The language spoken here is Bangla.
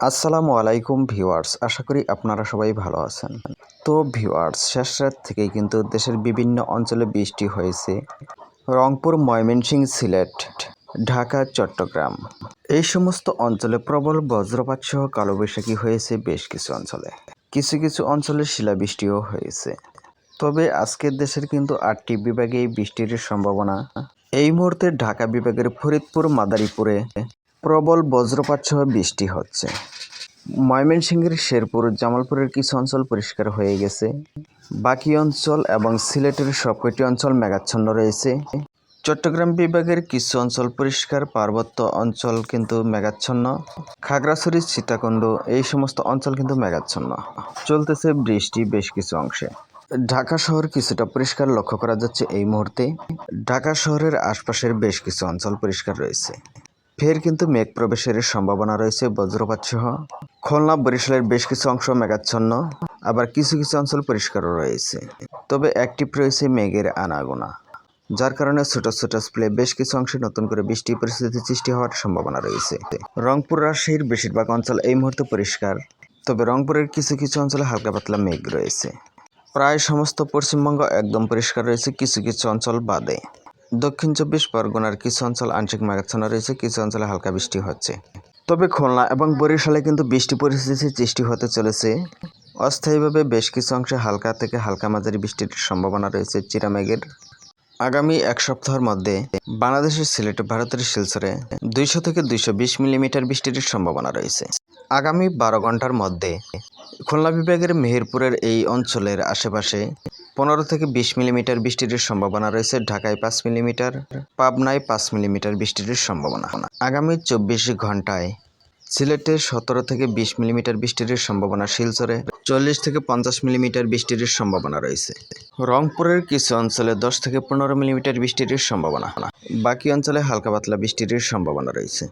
আসসালামু আলাইকুম ভিউয়ার্স, আশা করি আপনারা সবাই ভালো আছেন। তো ভিউয়ার্স, শেষ রাত থেকেই কিন্তু দেশের বিভিন্ন অঞ্চলে বৃষ্টি হয়েছে। রংপুর ময়মনসিংহ সিলেট, ঢাকা, চট্টগ্রাম। এই সমস্ত অঞ্চলে প্রবল বজ্রপাত সহ কালোবৈশাখী হয়েছে বেশ কিছু অঞ্চলে। কিছু কিছু অঞ্চলে শিলাবৃষ্টিও হয়েছে। তবে আজকের দেশের কিন্তু আটটি বিভাগে এই বৃষ্টির সম্ভাবনা। এই মুহূর্তে ঢাকা বিভাগের ফরিদপুর, মাদারীপুরে প্রবল বজ্রপাত সহ বৃষ্টি হচ্ছে। ময়মনসিংহের শেরপুর, জামালপুরের কিছু অঞ্চল পরিষ্কার হয়ে গেছে। বাকি অঞ্চল এবং সিলেটের সবকটি অঞ্চল মেঘাচ্ছন্ন রয়েছে। চট্টগ্রাম বিভাগের কিছু অঞ্চল পরিষ্কার, পার্বত্য অঞ্চল কিন্তু মেঘাচ্ছন্ন। খাগড়াছড়ি, সীতাকুণ্ড, এই সমস্ত অঞ্চল কিন্তু মেঘাচ্ছন্ন। চলতেছে বৃষ্টি বেশ কিছু অংশে। ঢাকা শহর কিছুটা পরিষ্কার লক্ষ্য করা যাচ্ছে এই মুহূর্তে। ঢাকা শহরের আশপাশের বেশ কিছু অঞ্চল পরিষ্কার রয়েছে। ফের কিন্তু মেঘ প্রবেশের সম্ভাবনা রয়েছে বজ্রপাত সহ। খুলনা, বরিশালের বেশ কিছু অংশ মেঘাচ্ছন্ন, আবার কিছু কিছু অঞ্চল পরিষ্কারও রয়েছে। তবে অ্যাক্টিভ রয়েছে মেঘের আনাগোনা, যার কারণে ছোট ছোট স্প্লে বেশ কিছু অংশে নতুন করে বৃষ্টি পরিস্থিতি সৃষ্টি হওয়ার সম্ভাবনা রয়েছে। রংপুর, রাজশাহীর বেশিরভাগ অঞ্চল এই মুহূর্তে পরিষ্কার, তবে রংপুরের কিছু কিছু অঞ্চলে হালকা পাতলা মেঘ রয়েছে। প্রায় সমস্ত পশ্চিমবঙ্গ একদম পরিষ্কার রয়েছে কিছু কিছু অঞ্চল বাদে। দক্ষিণ চব্বিশ পরগনার কিছু অঞ্চল আংশিক মেঘাচ্ছন্ন রয়েছে, কিছু অঞ্চলে হালকা বৃষ্টি হচ্ছে। তবে খুলনা এবং বরিশালে কিন্তু বৃষ্টি পরিস্থিতি সৃষ্টি হতে চলেছে। অস্থায়ীভাবে বেশ কিছু অংশে হালকা থেকে হালকা মাঝারি বৃষ্টির সম্ভাবনা রয়েছে চিরামেঘের। আগামী এক সপ্তাহের মধ্যে বাংলাদেশের সিলেট, ভারতের শিলচরে দুইশো থেকে দুইশো বিশ মিলিমিটার বৃষ্টির সম্ভাবনা রয়েছে। আগামী বারো ঘণ্টার মধ্যে খুলনা বিভাগের মেহেরপুরের এই অঞ্চলের আশেপাশে পনেরো থেকে বিশ মিলিমিটার বৃষ্টির সম্ভাবনা রয়েছে। ঢাকায় পাঁচ মিলিমিটার, পাবনায় পাঁচ মিলিমিটার বৃষ্টির সম্ভাবনা। আগামী চব্বিশ ঘন্টায় সিলেটে সতেরো থেকে বিশ মিলিমিটার বৃষ্টির সম্ভাবনা শিলচরে, চল্লিশ থেকে পঞ্চাশ মিলিমিটার বৃষ্টির সম্ভাবনা রয়েছে। রংপুরের কিছু অঞ্চলে দশ থেকে পনেরো মিলিমিটার বৃষ্টির সম্ভাবনা। বাকি অঞ্চলে হালকা পাতলা বৃষ্টির সম্ভাবনা রয়েছে।